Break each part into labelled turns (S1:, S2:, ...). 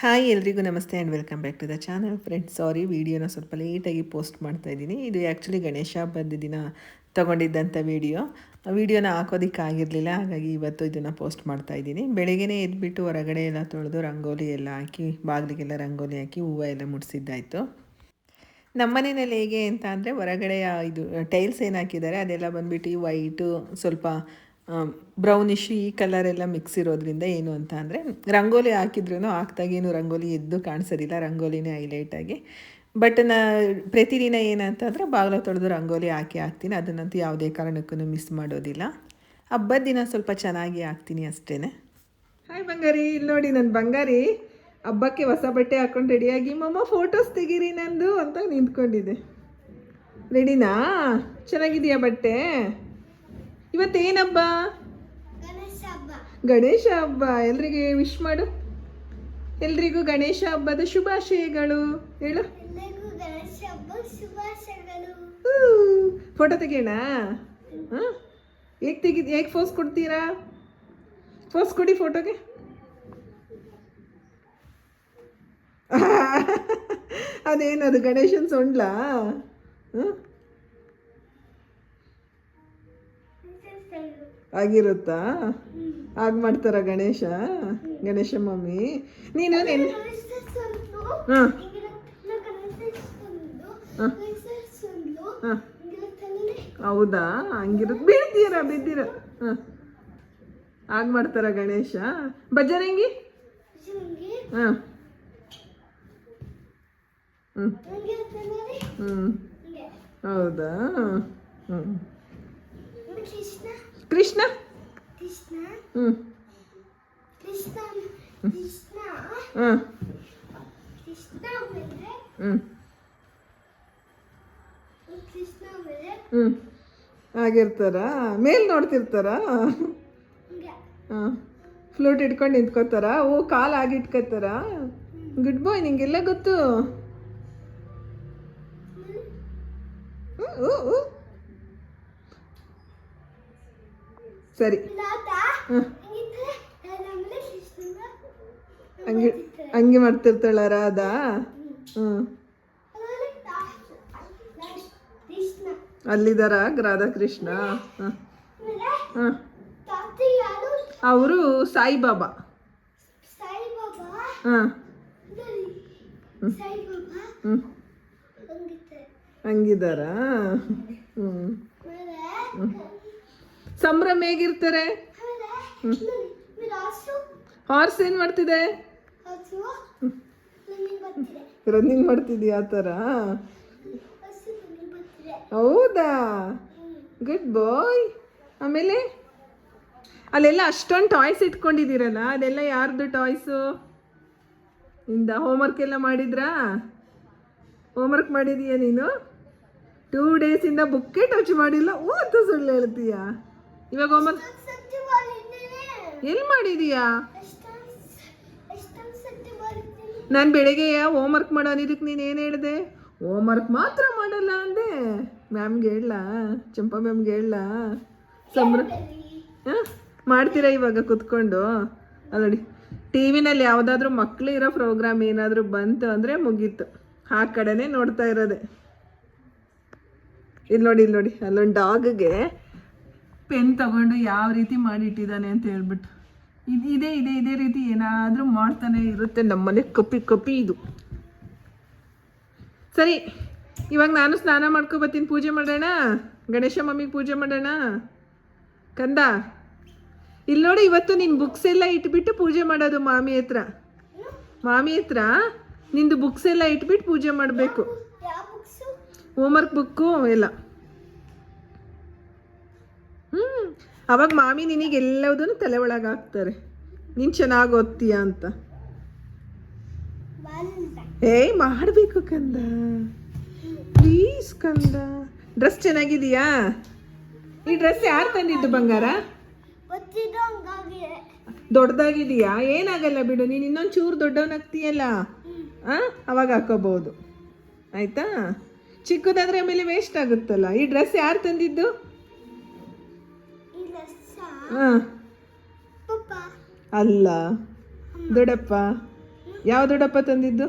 S1: Hi ಎಲ್ರಿಗೂ ನಮಸ್ತೆ and welcome back to the channel friends sorry ವೀಡಿಯೋನ ಸ್ವಲ್ಪ ಲೇಟಾಗಿ ಪೋಸ್ಟ್ ಮಾಡ್ತಾ ಇದ್ದೀನಿ. ಇದು ಆ್ಯಕ್ಚುಲಿ ಗಣೇಶ ಹಬ್ಬದ ದಿನ ತೊಗೊಂಡಿದ್ದಂಥ ವಿಡಿಯೋ ವೀಡಿಯೋನ ಹಾಕೋದಕ್ಕಾಗಿರಲಿಲ್ಲ ಹಾಗಾಗಿ ಇವತ್ತು ಇದನ್ನು ಪೋಸ್ಟ್ ಮಾಡ್ತಾ ಇದ್ದೀನಿ. ಬೆಳಗ್ಗೆನೇ ಎದ್ಬಿಟ್ಟು ಹೊರಗಡೆ ಎಲ್ಲ ತೊಳೆದು ರಂಗೋಲಿ ಎಲ್ಲ ಹಾಕಿ, ಬಾಗಿಲಿಗೆಲ್ಲ ರಂಗೋಲಿ ಹಾಕಿ, ಹೂವು ಎಲ್ಲ ಮುಡಿಸಿದ್ದಾಯಿತು. ನಮ್ಮನೆಯಲ್ಲಿ ಹೇಗೆ ಅಂತ ಅಂದರೆ ಹೊರಗಡೆ ಇದು ಟೈಲ್ಸ್ ಏನು ಹಾಕಿದ್ದಾರೆ, ಅದೆಲ್ಲ ಬಂದುಬಿಟ್ಟು ವೈಟು ಸ್ವಲ್ಪ ಬ್ರೌನಿಶ್ ಈ ಕಲರ್ ಎಲ್ಲ ಮಿಕ್ಸ್ ಇರೋದ್ರಿಂದ ಏನು ಅಂತ ಅಂದರೆ, ರಂಗೋಲಿ ಹಾಕಿದ್ರೂ ಹಾಕ್ದಾಗೇನು ರಂಗೋಲಿ ಎದ್ದು ಕಾಣಿಸೋದಿಲ್ಲ, ರಂಗೋಲಿನೇ ಹೈಲೈಟಾಗಿ ಬಟ್ ನಾ ಪ್ರತಿದಿನ ಏನಂತಂದರೆ ಬಾಗಿಲು ತೊಳೆದು ರಂಗೋಲಿ ಹಾಕಿ ಹಾಕ್ತೀನಿ. ಅದನ್ನಂತೂ ಯಾವುದೇ ಕಾರಣಕ್ಕೂ ಮಿಸ್ ಮಾಡೋದಿಲ್ಲ. ಹಬ್ಬದ ದಿನ ಸ್ವಲ್ಪ ಚೆನ್ನಾಗಿ ಹಾಕ್ತೀನಿ ಅಷ್ಟೇ ಹಾಯ್ ಬಂಗಾರಿ ಇಲ್ಲಿ ನೋಡಿ ನನ್ನ ಬಂಗಾರಿ. ಹಬ್ಬಕ್ಕೆ ಹೊಸ ಬಟ್ಟೆ ಹಾಕೊಂಡು ರೆಡಿಯಾಗಿ ಮಮ್ಮ ಫೋಟೋಸ್ ತೆಗೀರಿ ನಂದು ಅಂತ ನಿಂತ್ಕೊಂಡಿದ್ದೆ ರೆಡಿನಾ ಚೆನ್ನಾಗಿದೆಯಾ ಬಟ್ಟೆ? ಇವತ್ತೇನಬ್ಬ?
S2: ಗಣೇಶ ಹಬ್ಬ
S1: ಎಲ್ರಿಗೆ ವಿಶ್ ಮಾಡು. ಎಲ್ರಿಗೂ ಗಣೇಶ ಹಬ್ಬದ ಶುಭಾಶಯಗಳು. ಹೇಳು ಫೋಟೋ ತೆಗಿಯೋಣ? ಹಾಂ? ಹೇಗೆ ತೆಗಿ ಹೇಗೆ ಫೋಸ್ ಕೊಡ್ತೀರಾ? ಫೋಸ್ ಕೊಡಿ ಫೋಟೋಗೆ ಅದೇನದು ಗಣೇಶನ್ ಸೊಂಡ್ಲಾ? ಹಾಂ ಆಗಿರುತ್ತಾ? ಆಗ ಮಾಡ್ತಾರ ಗಣೇಶ? ಗಣೇಶ ಮಮ್ಮಿ? ನೀನು ನೆನ್ ಹಾಂ. ಹಾಂ. ಹಾಂ. ಹೌದಾ? ಹಂಗಿರುತ್ತೆ ಬೀಳ್ತೀರ ಬಿದ್ದೀರ ಹಾಂ. ಆಗ ಮಾಡ್ತಾರ ಗಣೇಶ? ಬಜರಂಗಿ ಹಾಂ. ಹ್ಞೂ ಹ್ಞೂ ಹೌದಾ? ಹ್ಞೂ
S2: ಕೃಷ್ಣ?
S1: ಕೃಷ್ಣ? ಹ್ಞೂ
S2: ಕೃಷ್ಣ ಕೃಷ್ಣ?
S1: ಹ್ಞೂ
S2: ಕೃಷ್ಣ
S1: ಹ್ಞೂ ಆಗಿರ್ತಾರಾ ಮೇಲ್? ನೋಡ್ತಿರ್ತಾರಾ? ಹಾಂ. ಫ್ಲೂಟ್ ಇಟ್ಕೊಂಡು ನಿಂತ್ಕೋತಾರ? ಓ ಕಾಲು ಆಗಿ ಇಟ್ಕೋತಾರ? ಗುಡ್ ಬಾಯ್ ನಿಂಗೆಲ್ಲ ಗೊತ್ತು? ಹ್ಮ್, ಊ, ಸರಿ. ಹಂಗೆ ಹಂಗೆ ಮಾಡ್ತಿರ್ತಾಳ ರಾಧಾ? ಹ್ಞೂ ಅಲ್ಲಿದಾರ ರಾಧಾಕೃಷ್ಣ ಹಾಂ. ಹಾಂ. ಅವರು ಸಾಯಿಬಾಬಾ. ಹಾಂ. ಹ್ಞೂ ಹಂಗಿದ್ದಾರಾ. ಹ್ಞೂ
S2: ಹ್ಞೂ
S1: ಸಂಭ್ರಮ ಹೇಗಿರ್ತಾರೆ? ಹಾರ್ಸ್ ಏನು ಮಾಡ್ತಿದೆ? ರನ್ನಿಂಗ್ ಮಾಡ್ತಿದ್ಯಾ ಆ ಥರ? ಹೌದಾ? ಗುಡ್ ಬಾಯ್ ಆಮೇಲೆ? ಅಲ್ಲೆಲ್ಲ ಅಷ್ಟೊಂದು ಟಾಯ್ಸ್ ಇಟ್ಕೊಂಡಿದ್ದೀರಲ್ಲ? ಅದೆಲ್ಲ ಯಾರ್ದು ಟಾಯ್ಸು ಇಂದ ಹೋಮ್ವರ್ಕ್ ಎಲ್ಲ ಮಾಡಿದ್ರಾ? ಹೋಮ್ವರ್ಕ್ ಮಾಡಿದೀಯ ನೀನು? ಟೂ ಡೇಸಿಂದ ಬುಕ್ಕೇ ಟಚ್ ಮಾಡಿಲ್ಲ. ಓ ಅಂತ ಸುಳ್ಳು ಹೇಳ್ತೀಯಾ? ಇವಾಗ ಎಲ್ಲಿ ಮಾಡಿದೀಯಾ?
S2: ಎಷ್ಟೊಂದು ಎಷ್ಟೊಂದು ಸತ್ಯ ವರ್ಕ್
S1: ನಾನು ಬೆಳಗ್ಗೆ ಹೋಮ್ವರ್ಕ್ ಮಾಡೋ ಇದಕ್ಕೆ ನೀನು ಏನು ಹೇಳಿದೆ? ಹೋಮ್ವರ್ಕ್ ಮಾತ್ರ ಮಾಡಲ್ಲ ಅಂದೆ. ಮ್ಯಾಮ್ಗೆ ಹೇಳ ಚಂಪಾ ಮ್ಯಾಮ್ಗೆ ಹೇಳ. ಸಂಭ್ರ ಹಾಂ? ಮಾಡ್ತೀರಾ ಇವಾಗ ಕುತ್ಕೊಂಡು? ಅಲ್ಲ ನೋಡಿ. ಟಿ ವಿನಲ್ಲಿ ಯಾವುದಾದ್ರೂ ಮಕ್ಕಳು ಇರೋ ಪ್ರೋಗ್ರಾಮ್ ಏನಾದರೂ ಬಂತು ಅಂದರೆ ಮುಗೀತು. ಆ ಕಡೆನೇ ನೋಡ್ತಾ ಇರೋದೆ. ಇಲ್ಲಿ ನೋಡಿ ಇಲ್ಲಿ ನೋಡಿ. ಅಲ್ಲೊಂದು ಡಾಗ್ಗೆ ಪೆನ್ ತಗೊಂಡು ಯಾವ ರೀತಿ ಮಾಡಿಟ್ಟಿದ್ದಾನೆ ಅಂತ ಹೇಳ್ಬಿಟ್ಟು ಇದು ಇದೇ ಇದೇ ಇದೇ ರೀತಿ ಏನಾದರೂ ಮಾಡ್ತಾನೆ ಇರುತ್ತೆ ನಮ್ಮನೆ ಕಪ್ಪಿ ಕಪ್ಪಿ ಇದು. ಸರಿ ಇವಾಗ ನಾನು ಸ್ನಾನ ಮಾಡ್ಕೊ ಬರ್ತೀನಿ ಪೂಜೆ ಮಾಡೋಣ? ಗಣೇಶ ಮಮ್ಮಿಗೆ ಪೂಜೆ ಮಾಡೋಣ? ಕಂದ ಇಲ್ಲಿ ನೋಡಿ ಇವತ್ತು ನಿನ್ನ ಬುಕ್ಸ್ ಎಲ್ಲ ಇಟ್ಬಿಟ್ಟು ಪೂಜೆ ಮಾಡೋದು ಮಾಮಿ ಹತ್ರ. ಮಾಮಿ ಹತ್ರ ನಿಂದು ಬುಕ್ಸ್ ಎಲ್ಲ ಇಟ್ಬಿಟ್ಟು ಪೂಜೆ ಮಾಡಬೇಕು.
S2: ವರ್ಕ್
S1: ಹೋಮ್ವರ್ಕ್ ಬುಕ್ಕು ಎಲ್ಲ. ಹ್ಞೂ ಅವಾಗ ಮಾಮಿ ನಿನಗೆ ಎಲ್ಲದನ್ನು ತಲೆ ಒಳಗೆ ಹಾಕ್ತಾರೆ. ನೀನು ಚೆನ್ನಾಗಿ ಓದ್ತೀಯ ಅಂತ. ಏಯ್ ಮಾಡಬೇಕು ಕಂದ. ಪ್ಲೀಸ್ ಕಂದ. ಡ್ರೆಸ್ ಚೆನ್ನಾಗಿದೆಯಾ? ಈ ಡ್ರೆಸ್ ಯಾರು ತಂದಿದ್ದು ಬಂಗಾರ? ದೊಡ್ಡದಾಗಿದೆಯಾ? ಏನಾಗಲ್ಲ ಬಿಡು ನೀನು ಇನ್ನೊಂದು ಚೂರು ದೊಡ್ಡವನಾಗ್ತೀಯಲ್ಲ ಹಾಂ ಅವಾಗ ಹಾಕೋಬಹುದು. ಆಯಿತಾ? ಚಿಕ್ಕದಾದ್ರೆ ಆಮೇಲೆ ವೇಸ್ಟ್ ಆಗುತ್ತಲ್ಲ. ಈ ಡ್ರೆಸ್ ಯಾರು ತಂದಿದ್ದು? ಹಾಂ. ಅಲ್ಲ. ದೊಡ್ಡಪ್ಪ. ಯಾವ ದೊಡ್ಡಪ್ಪ ತಂದಿದ್ದು?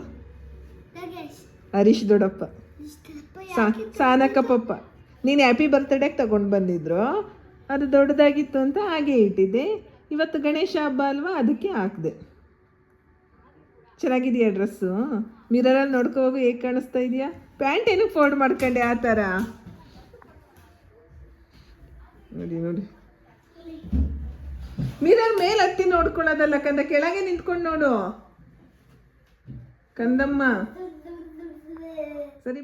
S1: ಹರೀಶ್ ದೊಡ್ಡಪ್ಪ. ಸಾನಕ ಪಪ್ಪ ನೀನು ಹ್ಯಾಪಿ ಬರ್ತ್ಡೇಗೆ ತಗೊಂಡು ಬಂದಿದ್ರು? ಅದು ದೊಡ್ಡದಾಗಿತ್ತು ಅಂತ ಹಾಗೆ ಇಟ್ಟಿದ್ದೆ. ಇವತ್ತು ಗಣೇಶ ಹಬ್ಬ ಅಲ್ವಾ? ಅದಕ್ಕೆ ಹಾಕಿದೆ. ಚೆನ್ನಾಗಿದೆಯಾ ಡ್ರೆಸ್ಸು? ಮಿರರಲ್ಲಿ ನೋಡ್ಕೋ ಹೋಗು ಹೇಗೆ ಕಾಣಿಸ್ತಾ ಇದೆಯಾ? ಪ್ಯಾಂಟ್ ಏನಕ್ಕೆ ಫೋಲ್ಡ್ ಮಾಡ್ಕೊಂಡೆ ಆ ಥರ? ನೋಡಿ ನೋಡಿ. ಮಿರರ್ ಮೇಲೆ ಹತ್ತಿ ನೋಡ್ಕೊಳ್ಳೋದಲ್ಲ ಕಂದ, ಕೆಳಗೆ ನಿಂತ್ಕೊಂಡು ನೋಡು. ಕಂದಮ್ಮ. ಸರಿ.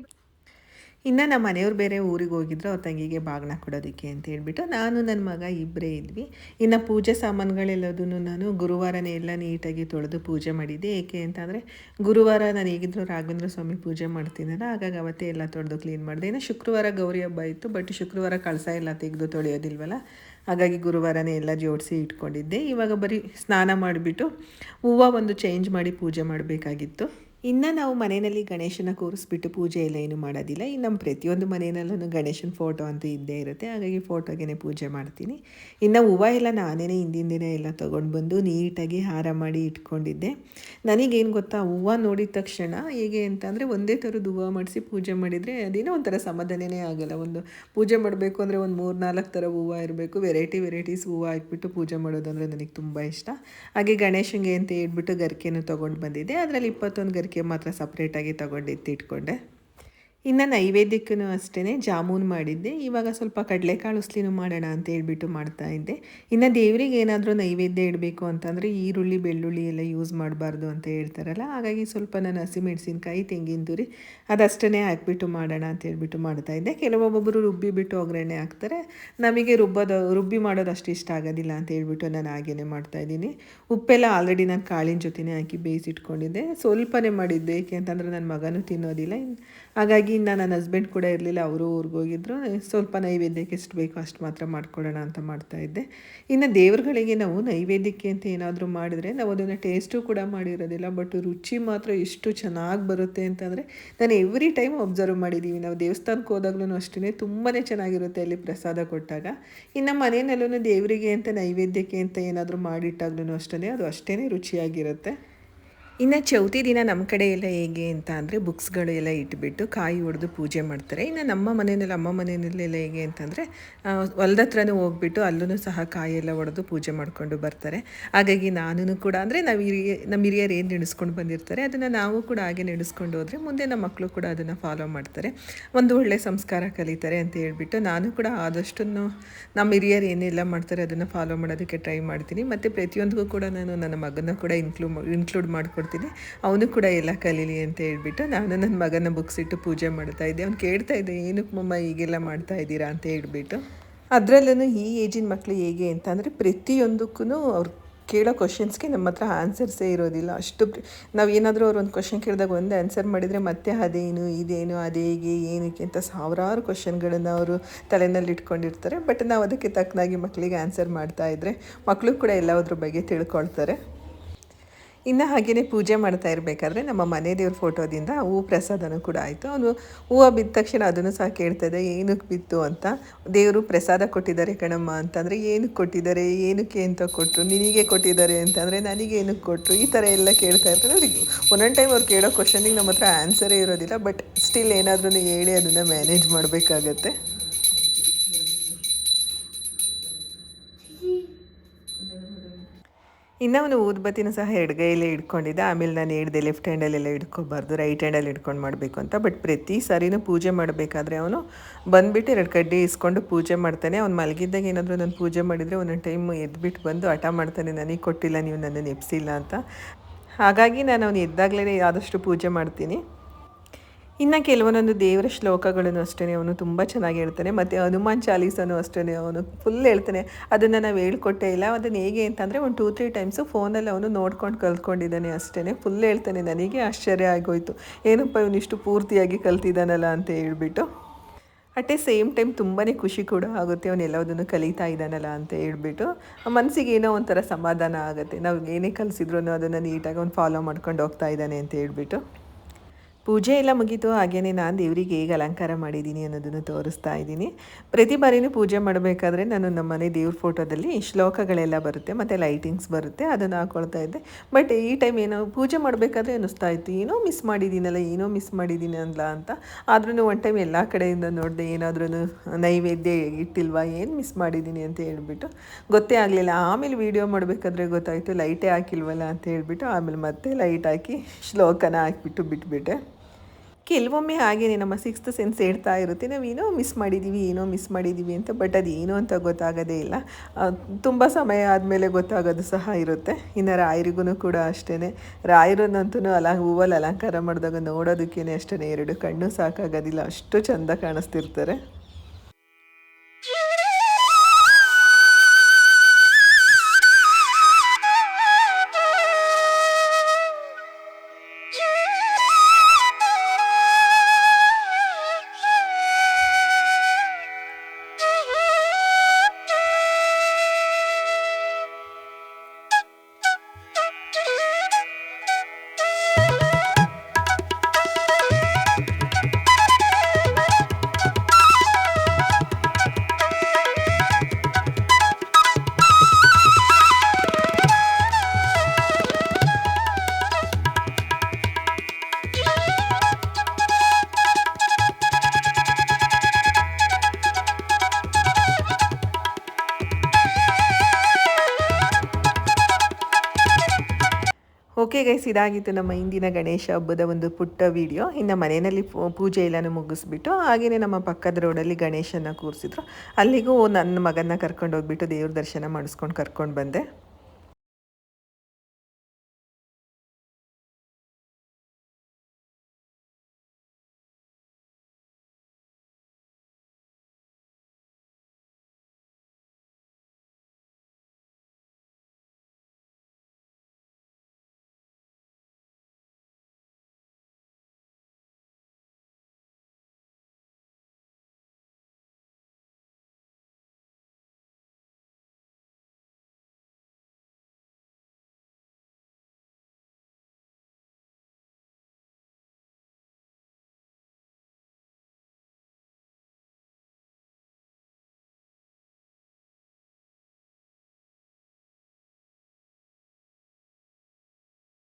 S1: ಇನ್ನು ನಮ್ಮ ಮನೆಯವ್ರು ಬೇರೆ ಊರಿಗೆ ಹೋಗಿದ್ರು ಅವ್ರ ತಂಗಿಗೆ ಬಾಗಿನ ಕೊಡೋದಕ್ಕೆ ಅಂತ ಹೇಳ್ಬಿಟ್ಟು ನಾನು ನನ್ನ ಮಗ ಇಬ್ಬರೇ ಇದ್ವಿ. ಇನ್ನು ಪೂಜೆ ಸಾಮಾನುಗಳೆಲ್ಲದೂ ನಾನು ಗುರುವಾರನೇ ಎಲ್ಲ ನೀಟಾಗಿ ತೊಳೆದು ಪೂಜೆ ಮಾಡಿದ್ದೆ. ಏಕೆ ಅಂತಂದರೆ ಗುರುವಾರ ನಾನು ಹೇಗಿದ್ರು ರಾಘವೇಂದ್ರ ಸ್ವಾಮಿ ಪೂಜೆ ಮಾಡ್ತೀನಲ್ಲ, ಹಾಗಾಗಿ ಅವತ್ತೇ ಎಲ್ಲ ತೊಳೆದು ಕ್ಲೀನ್ ಮಾಡಿದೆ. ಇನ್ನು ಶುಕ್ರವಾರ ಗೌರಿ ಹಬ್ಬ ಇತ್ತು ಬಟ್ ಶುಕ್ರವಾರ ಕಳಸ ಎಲ್ಲ ತೆಗೆದು ತೊಳೆಯೋದಿಲ್ವಲ್ಲ ಹಾಗಾಗಿ ಗುರುವಾರನೇ ಎಲ್ಲ ಜೋಡಿಸಿ ಇಟ್ಕೊಂಡಿದ್ದೆ. ಇವಾಗ ಬರೀ ಸ್ನಾನ ಮಾಡಿಬಿಟ್ಟು ಹೂವು ಒಂದು ಚೇಂಜ್ ಮಾಡಿ ಪೂಜೆ ಮಾಡಬೇಕಾಗಿತ್ತು. ಇನ್ನು ನಾವು ಮನೆಯಲ್ಲಿ ಗಣೇಶನ ಕೂರಿಸ್ಬಿಟ್ಟು ಪೂಜೆ ಎಲ್ಲ ಏನು ಮಾಡೋದಿಲ್ಲ. ಇನ್ನು ನಮ್ಮ ಪ್ರತಿಯೊಂದು ಮನೆಯಲ್ಲೂ ಗಣೇಶನ ಫೋಟೋ ಅಂತೂ ಇದ್ದೇ ಇರುತ್ತೆ. ಹಾಗಾಗಿ ಫೋಟೋಗೆ ಪೂಜೆ ಮಾಡ್ತೀನಿ. ಇನ್ನು ಹೂವು ಎಲ್ಲ ನಾನೇ ಹಿಂದಿನ ದಿನ ಎಲ್ಲ ತೊಗೊಂಡು ಬಂದು ನೀಟಾಗಿ ಹಾರ ಮಾಡಿ ಇಟ್ಕೊಂಡಿದ್ದೆ. ನನಗೇನು ಗೊತ್ತಾ, ಹೂವು ನೋಡಿದ ತಕ್ಷಣ ಹೇಗೆ ಅಂತಂದರೆ ಒಂದೇ ಥರದ ಹೂವು ಮಾಡಿಸಿ ಪೂಜೆ ಮಾಡಿದರೆ ಅದೇನೋ ಒಂಥರ ಸಮಾಧಾನನೇ ಆಗಲ್ಲ. ಒಂದು ಪೂಜೆ ಮಾಡಬೇಕು ಅಂದರೆ ಒಂದು ಮೂರು ನಾಲ್ಕು ಥರ ಹೂವು ಇರಬೇಕು. ವೆರೈಟಿ ವೆರೈಟೀಸ್ ಹೂವು ಹಾಕ್ಬಿಟ್ಟು ಪೂಜೆ ಮಾಡೋದು ಅಂದರೆ ನನಗೆ ತುಂಬ ಇಷ್ಟ. ಹಾಗೆ ಗಣೇಶನಿಗೆ ಅಂತ ಹೇಳ್ಬಿಟ್ಟು ಗರಿಕೆನೂ ತೊಗೊಂಡು ಬಂದಿದ್ದೆ. ಅದರಲ್ಲಿ ಇಪ್ಪತ್ತೊಂದು ಗರಿಕೆ ಮಾತ್ರ ಸಪ್ರೇಟಾಗಿ ತೊಗೊಂಡು ಎತ್ತಿಟ್ಕೊಂಡೆ ಇನ್ನು ನೈವೇದ್ಯಕ್ಕೂ ಅಷ್ಟೇ ಜಾಮೂನ್ ಮಾಡಿದ್ದೆ. ಇವಾಗ ಸ್ವಲ್ಪ ಕಡಲೆಕಾಳು ಉಸ್ಲಿನೂ ಮಾಡೋಣ ಅಂತ ಹೇಳ್ಬಿಟ್ಟು ಮಾಡ್ತಾ ಇದ್ದೆ. ಇನ್ನು ದೇವರಿಗೆ ಏನಾದರೂ ನೈವೇದ್ಯ ಇಡಬೇಕು ಅಂತಂದರೆ ಈರುಳ್ಳಿ, ಬೆಳ್ಳುಳ್ಳಿ ಎಲ್ಲ ಯೂಸ್ ಮಾಡಬಾರ್ದು ಅಂತ ಹೇಳ್ತಾರಲ್ಲ, ಹಾಗಾಗಿ ಸ್ವಲ್ಪ ನಾನು ಹಸಿಮೆಣಸಿನ್ಕಾಯಿ, ತೆಂಗಿನ ತುರಿ ಅದಷ್ಟೇ ಹಾಕ್ಬಿಟ್ಟು ಮಾಡೋಣ ಅಂತ ಹೇಳ್ಬಿಟ್ಟು ಮಾಡ್ತಾ ಇದ್ದೆ. ಕೆಲವೊಬ್ಬೊಬ್ಬರು ರುಬ್ಬಿ ಬಿಟ್ಟು ಒಗ್ಗರಣೆ ಹಾಕ್ತಾರೆ. ನಮಗೆ ರುಬ್ಬೋದು, ರುಬ್ಬಿ ಮಾಡೋದು ಅಷ್ಟು ಇಷ್ಟ ಆಗೋದಿಲ್ಲ ಅಂತ ಹೇಳ್ಬಿಟ್ಟು ನಾನು ಹಾಗೇ ಮಾಡ್ತಾಯಿದ್ದೀನಿ ಉಪ್ಪೆಲ್ಲ ಆಲ್ರೆಡಿ ನಾನು ಕಾಳಿನ ಜೊತೆನೇ ಹಾಕಿ ಬೇಯಿಸಿಟ್ಕೊಂಡಿದ್ದೆ. ಸ್ವಲ್ಪನೇ ಮಾಡಿದ್ದೆ ಏಕೆ ಅಂತಂದರೆ ನನ್ನ ಮಗನೂ ತಿನ್ನೋದಿಲ್ಲ. ಹಾಗಾಗಿ ಇನ್ನು ನನ್ನ ಹಸ್ಬೆಂಡ್ ಕೂಡ ಇರಲಿಲ್ಲ, ಅವರು ಊರಿಗೆ ಹೋಗಿದ್ರು. ಸ್ವಲ್ಪ ನೈವೇದ್ಯಕ್ಕೆ ಎಷ್ಟು ಬೇಕೋ ಅಷ್ಟು ಮಾತ್ರ ಮಾಡ್ಕೊಡೋಣ ಅಂತ ಮಾಡ್ತಾ ಇದ್ದೆ. ಇನ್ನು ದೇವರುಗಳಿಗೆ ನಾವು ನೈವೇದ್ಯಕ್ಕೆ ಅಂತ ಏನಾದರೂ ಮಾಡಿದರೆ ನಾವು ಅದನ್ನು ಟೇಸ್ಟು ಕೂಡ ಮಾಡಿರೋದಿಲ್ಲ ಬಟ್ ರುಚಿ ಮಾತ್ರ ಎಷ್ಟು ಚೆನ್ನಾಗಿ ಬರುತ್ತೆ ಅಂತಂದರೆ ನಾನು ಎವ್ರಿ ಟೈಮ್ ಅಬ್ಸರ್ವ್ ಮಾಡಿದ್ದೀವಿ ನಾವು ದೇವಸ್ಥಾನಕ್ಕೆ ಹೋದಾಗ್ಲೂ ಅಷ್ಟೇ ತುಂಬಾ ಚೆನ್ನಾಗಿರುತ್ತೆ ಅಲ್ಲಿ ಪ್ರಸಾದ ಕೊಟ್ಟಾಗ. ಇನ್ನು ಮನೆಯಲ್ಲೂ ದೇವರಿಗೆ ಅಂತ ನೈವೇದ್ಯಕ್ಕೆ ಅಂತ ಏನಾದರೂ ಮಾಡಿಟ್ಟಾಗ್ಲೂ ಅಷ್ಟೇ ಅದು ಅಷ್ಟೇ ರುಚಿಯಾಗಿರುತ್ತೆ. ಇನ್ನು ಚೌತಿ ದಿನ ನಮ್ಮ ಕಡೆ ಎಲ್ಲ ಹೇಗೆ ಅಂತ ಅಂದರೆ ಬುಕ್ಸ್ಗಳು ಎಲ್ಲ ಇಟ್ಬಿಟ್ಟು ಕಾಯಿ ಹೊಡೆದು ಪೂಜೆ ಮಾಡ್ತಾರೆ. ಇನ್ನು ನಮ್ಮ ಮನೆಯಲ್ಲಿ, ಅಮ್ಮ ಮನೆಯಲ್ಲೆಲ್ಲ ಹೇಗೆ ಅಂತಂದರೆ ಹೊಲ್ದ ಹತ್ರನೂ ಹೋಗ್ಬಿಟ್ಟು ಅಲ್ಲೂ ಸಹ ಕಾಯಿ ಎಲ್ಲ ಹೊಡೆದು ಪೂಜೆ ಮಾಡಿಕೊಂಡು ಬರ್ತಾರೆ. ಹಾಗಾಗಿ ನಾನು ಕೂಡ ಅಂದರೆ ನಾವು ಹಿರಿಯ ನಮ್ಮ ಹಿರಿಯರು ಏನು ನೆನೆಸ್ಕೊಂಡು ಬಂದಿರ್ತಾರೆ, ಅದನ್ನು ನಾವು ಕೂಡ ಹಾಗೆ ನೆನೆಸ್ಕೊಂಡು ಹೋದರೆ ಮುಂದೆ ನಮ್ಮ ಮಕ್ಕಳು ಕೂಡ ಅದನ್ನು ಫಾಲೋ ಮಾಡ್ತಾರೆ. ಒಂದು ಒಳ್ಳೆಯ ಸಂಸ್ಕಾರ ಕಲಿತಾರೆ ಅಂತ ಹೇಳ್ಬಿಟ್ಟು ನಾನು ಕೂಡ ಆದಷ್ಟು ನಮ್ಮ ಹಿರಿಯರು ಏನೆಲ್ಲ ಮಾಡ್ತಾರೆ ಅದನ್ನು ಫಾಲೋ ಮಾಡೋದಕ್ಕೆ ಟ್ರೈ ಮಾಡ್ತೀನಿ. ಮತ್ತು ಪ್ರತಿಯೊಂದಕ್ಕೂ ಕೂಡ ನಾನು ನನ್ನ ಮಗನ ಕೂಡ ಇನ್ಕ್ಲೂ ಇನ್ಕ್ಲೂಡ್ ಮಾಡ್ಕೊಡ್ತೀನಿ ಅವನು ಕೂಡ ಎಲ್ಲ ಕಲೀಲಿ ಅಂತ ಹೇಳ್ಬಿಟ್ಟು ನಾನು ನನ್ನ ಮಗನ ಬುಕ್ಸ್ ಇಟ್ಟು ಪೂಜೆ ಮಾಡ್ತಾ ಇದ್ದೆ. ಅವ್ನು ಕೇಳ್ತಾ ಇದ್ದೆ ಏನಕ್ಕೆ ಮಮ್ಮ ಈಗೆಲ್ಲ ಮಾಡ್ತಾ ಇದ್ದೀರಾ? ಅಂತ ಹೇಳ್ಬಿಟ್ಟು. ಅದರಲ್ಲೂ ಈ ಏಜಿನ ಮಕ್ಕಳು ಹೇಗೆ ಅಂತ ಅಂದರೆ ಪ್ರತಿಯೊಂದಕ್ಕೂ ಅವ್ರು ಕೇಳೋ ಕ್ವಶನ್ಸ್ಗೆ ನಮ್ಮ ಹತ್ರ ಆನ್ಸರ್ಸೇ ಇರೋದಿಲ್ಲ. ಅಷ್ಟು ನಾವು ಏನಾದರೂ ಅವ್ರು ಒಂದು ಕ್ವಶನ್ ಕೇಳಿದಾಗ ಒಂದೇ ಆನ್ಸರ್ ಮಾಡಿದರೆ ಮತ್ತೆ ಅದೇನು, ಇದೇನು ಅದೇಗೆ ಏನಕ್ಕೆ ಅಂತ ಸಾವಿರಾರು ಕ್ವಶನ್ಗಳನ್ನು ಅವರು ತಲೆನಲ್ಲಿ ಇಟ್ಕೊಂಡಿರ್ತಾರೆ. ಬಟ್ ನಾವು ಅದಕ್ಕೆ ತಕ್ಕನಾಗಿ ಮಕ್ಕಳಿಗೆ ಆನ್ಸರ್ ಮಾಡ್ತಾ ಇದ್ದರೆ ಮಕ್ಕಳು ಕೂಡ ಎಲ್ಲದ್ರ ಬಗ್ಗೆ ತಿಳ್ಕೊಳ್ತಾರೆ. ಇನ್ನು ಹಾಗೆಯೇ ಪೂಜೆ ಮಾಡ್ತಾ ಇರಬೇಕಾದ್ರೆ ನಮ್ಮ ಮನೆ ದೇವ್ರ ಫೋಟೋದಿಂದ ಹೂ ಪ್ರಸಾದನೂ ಕೂಡ ಆಯಿತು. ಅವನು ಹೂವು ಬಿದ್ದ ತಕ್ಷಣ ಅದನ್ನು ಸಹ ಕೇಳ್ತಾಯಿದ್ದೆ ಏನಕ್ಕೆ ಬಿತ್ತು ಅಂತ. ದೇವರು ಪ್ರಸಾದ ಕೊಟ್ಟಿದ್ದಾರೆ ಕಣಮ್ಮ ಅಂತಂದರೆ, ಏನಕ್ಕೆ ಕೊಟ್ಟಿದ್ದಾರೆ? ಏನಕ್ಕೆ ಅಂತ ಕೊಟ್ಟರು ನಿನಗೆ ಕೊಟ್ಟಿದ್ದಾರೆ ಅಂತಂದರೆ, ನನಗೆ ಏನಕ್ಕೆ ಕೊಟ್ಟರು ಈ ಥರ ಎಲ್ಲ ಕೇಳ್ತಾ ಇರ್ತಾರೆ. ಅವ್ರಿಗೆ ಒಂದೊಂದು ಟೈಮ್ ಅವ್ರು ಕೇಳೋ ಕ್ವಶನಿಗೆ ನಮ್ಮ ಹತ್ರ ಆನ್ಸರೇ ಇರೋದಿಲ್ಲ ಬಟ್ ಸ್ಟಿಲ್ ಏನಾದ್ರೂ ಹೇಳಿ ಅದನ್ನು ಮ್ಯಾನೇಜ್ ಮಾಡಬೇಕಾಗತ್ತೆ. ಇನ್ನು ಅವನು ಊದ್ಬತ್ತಿನೂ ಸಹ ಎಡಗೈಯಲ್ಲೇ ಇಟ್ಕೊಂಡಿದ್ದೆ ಆಮೇಲೆ ನಾನು ಹೇಳಿದೆ ಲೆಫ್ಟ್ ಹ್ಯಾಂಡಲ್ಲೆಲ್ಲ ಇಟ್ಕೋಬಾರ್ದು ರೈಟ್ ಹ್ಯಾಂಡಲ್ಲಿ ಇಟ್ಕೊಂಡು ಮಾಡಬೇಕು ಅಂತ. ಬಟ್ ಪ್ರತಿ ಸಾರಿನೂ ಪೂಜೆ ಮಾಡಬೇಕಾದ್ರೆ ಅವನು ಬಂದುಬಿಟ್ಟು ಎರಡು ಕಡ್ಡಿ ಇಸ್ಕೊಂಡು ಪೂಜೆ ಮಾಡ್ತಾನೆ. ಅವ್ನು ಮಲಗಿದ್ದಾಗ ಏನಾದರೂ ನಾನು ಪೂಜೆ ಮಾಡಿದರೆ ಒಂದೊಂದು ಟೈಮ್ ಎದ್ಬಿಟ್ಟು ಬಂದು ಹಠ ಮಾಡ್ತಾನೆ, ನನಗೆ ಕೊಟ್ಟಿಲ್ಲ, ನೀವು ನನ್ನನ್ನು ಎಪ್ಸಿಲ್ಲ ಅಂತ. ಹಾಗಾಗಿ ನಾನು ಅವನು ಎದ್ದಾಗಲೇ ಆದಷ್ಟು ಪೂಜೆ ಮಾಡ್ತೀನಿ. ಇನ್ನು ಕೆಲವೊಂದೊಂದು ದೇವರ ಶ್ಲೋಕಗಳನ್ನು ಅಷ್ಟೇ ಅವನು ತುಂಬ ಚೆನ್ನಾಗಿ ಹೇಳ್ತಾನೆ, ಮತ್ತು ಹನುಮಾನ್ ಚಾಲೀಸನು ಅಷ್ಟೇ ಅವನು ಫುಲ್ ಹೇಳ್ತಾನೆ. ಅದನ್ನು ನಾವು ಹೇಳ್ಕೊಟ್ಟೇ ಇಲ್ಲ, ಅದನ್ನು ಹೇಗೆ ಅಂತಂದರೆ ಒಂದು ಟೂ ತ್ರೀ ಟೈಮ್ಸು ಫೋನಲ್ಲಿ ಅವನು ನೋಡ್ಕೊಂಡು ಕಲ್ತ್ಕೊಂಡಿದ್ದಾನೆ ಅಷ್ಟೇ ಫುಲ್ ಹೇಳ್ತಾನೆ, ನನಗೆ ಆಶ್ಚರ್ಯ ಆಗೋಯ್ತು, ಏನಪ್ಪ ಇವನಿಷ್ಟು ಪೂರ್ತಿಯಾಗಿ ಕಲ್ತಿದ್ದಾನಲ್ಲ? ಅಂತ ಹೇಳಿಬಿಟ್ಟು ಅಟ್ ಎ ಸೇಮ್ ಟೈಮ್ ತುಂಬಾ ಖುಷಿ ಕೂಡ ಆಗುತ್ತೆ, ಅವನು ಎಲ್ಲದನ್ನು ಕಲಿತಾ ಇದ್ದಾನಲ್ಲ ಅಂತ ಹೇಳ್ಬಿಟ್ಟು ಮನಸ್ಸಿಗೆ ಏನೋ ಒಂಥರ ಸಮಾಧಾನ ಆಗುತ್ತೆ. ನಾವು ಏನೇ ಕಲಿಸಿದ್ರು ಅದನ್ನು ನೀಟಾಗಿ ಅವ್ನು ಫಾಲೋ ಮಾಡ್ಕೊಂಡು ಹೋಗ್ತಾ ಇದ್ದಾನೆ ಅಂತ ಹೇಳ್ಬಿಟ್ಟು. ಪೂಜೆ ಎಲ್ಲ ಮುಗೀತು ಹಾಗೆಯೇ ನಾನು ದೇವರಿಗೆ ಹೇಗೆ ಅಲಂಕಾರ ಮಾಡಿದ್ದೀನಿ ಅನ್ನೋದನ್ನು ತೋರಿಸ್ತಾ ಇದ್ದೀನಿ. ಪ್ರತಿ ಬಾರಿನೂ ಪೂಜೆ ಮಾಡಬೇಕಾದ್ರೆ ನಾನು ನಮ್ಮ ಮನೆ ದೇವ್ರ ಫೋಟೋದಲ್ಲಿ ಶ್ಲೋಕಗಳೆಲ್ಲ ಬರುತ್ತೆ, ಮತ್ತು ಲೈಟಿಂಗ್ಸ್ ಬರುತ್ತೆ, ಅದನ್ನು ಹಾಕೊಳ್ತಾ ಇದ್ದೆ. ಬಟ್ ಈ ಟೈಮ್ ಏನೋ ಪೂಜೆ ಮಾಡಬೇಕಾದ್ರೆ ಅನ್ನಿಸ್ತಾ ಇತ್ತು, ಏನೋ ಮಿಸ್ ಮಾಡಿದ್ದೀನಲ್ಲ, ಏನೋ ಮಿಸ್ ಮಾಡಿದ್ದೀನಲ್ಲ ಅಂತ. ಆದ್ರೂ ಒನ್ ಟೈಮ್ ಎಲ್ಲ ಕಡೆಯಿಂದ ನೋಡಿದೆ ಏನಾದ್ರೂ ನೈವೇದ್ಯ ಇಟ್ಟಿಲ್ವಾ, ಏನು ಮಿಸ್ ಮಾಡಿದ್ದೀನಿ ಅಂತ ಹೇಳ್ಬಿಟ್ಟು, ಗೊತ್ತೇ ಆಗಲಿಲ್ಲ. ಆಮೇಲೆ ವೀಡಿಯೋ ಮಾಡಬೇಕಾದ್ರೆ ಗೊತ್ತಾಯಿತು ಲೈಟೇ ಹಾಕಿಲ್ವಲ್ಲ ಅಂತ ಹೇಳ್ಬಿಟ್ಟು, ಆಮೇಲೆ ಮತ್ತೆ ಲೈಟ್ ಹಾಕಿ ಶ್ಲೋಕನ ಹಾಕಿಬಿಟ್ಟು ಬಿಟ್ಬಿಟ್ಟೆ. ಕೆಲವೊಮ್ಮೆ ಹಾಗೇನೆ ನಮ್ಮ ಸಿಕ್ಸ್ತ್ ಸೆನ್ಸ್ ಹೇಳ್ತಾ ಇರುತ್ತೆ. ನಾವು ಏನೋ ಮಿಸ್ ಮಾಡಿದ್ದೀವಿ ಏನೋ ಮಿಸ್ ಮಾಡಿದ್ದೀವಿ ಅಂತ ಬಟ್ ಅದು ಏನೋ ಅಂತ ಗೊತ್ತಾಗೋದೇ ಇಲ್ಲ. ತುಂಬ ಸಮಯ ಆದಮೇಲೆ ಗೊತ್ತಾಗೋದು ಸಹ ಇರುತ್ತೆ. ಇನ್ನು ರಾಯರಿಗೂ ಕೂಡ ಅಷ್ಟೇ ರಾಯರನ್ನಂತೂ ಅಲ ಹೂವಲ್ಲಿ ಅಲಂಕಾರ ಮಾಡಿದಾಗ ನೋಡೋದಕ್ಕೇನೆ ಅಷ್ಟೇ ಎರಡು ಕಣ್ಣು ಸಾಕಾಗೋದಿಲ್ಲ. ಅಷ್ಟು ಚೆಂದ ಕಾಣಿಸ್ತಿರ್ತಾರೆ. ಓಕೆ ಗೈಸ್ ಇದಾಗಿತ್ತು ನಮ್ಮ ಇಂದಿನ ಗಣೇಶ ಹಬ್ಬದ ಒಂದು ಪುಟ್ಟ ವಿಡಿಯೋ ಇನ್ನು ಮನೆಯಲ್ಲಿ ಪೂಜೆ ಎಲ್ಲನೂ ಮುಗಿಸ್ಬಿಟ್ಟು ಹಾಗೆಯೇ ನಮ್ಮ ಪಕ್ಕದ ರೋಡಲ್ಲಿ ಗಣೇಶನ ಕೂರಿಸಿದ್ರು. ಅಲ್ಲಿಗೂ ನನ್ನ ಮಗನ ಕರ್ಕೊಂಡು ಹೋಗ್ಬಿಟ್ಟು ದೇವ್ರ ದರ್ಶನ ಮಾಡಿಸ್ಕೊಂಡು ಕರ್ಕೊಂಡು ಬಂದೆ.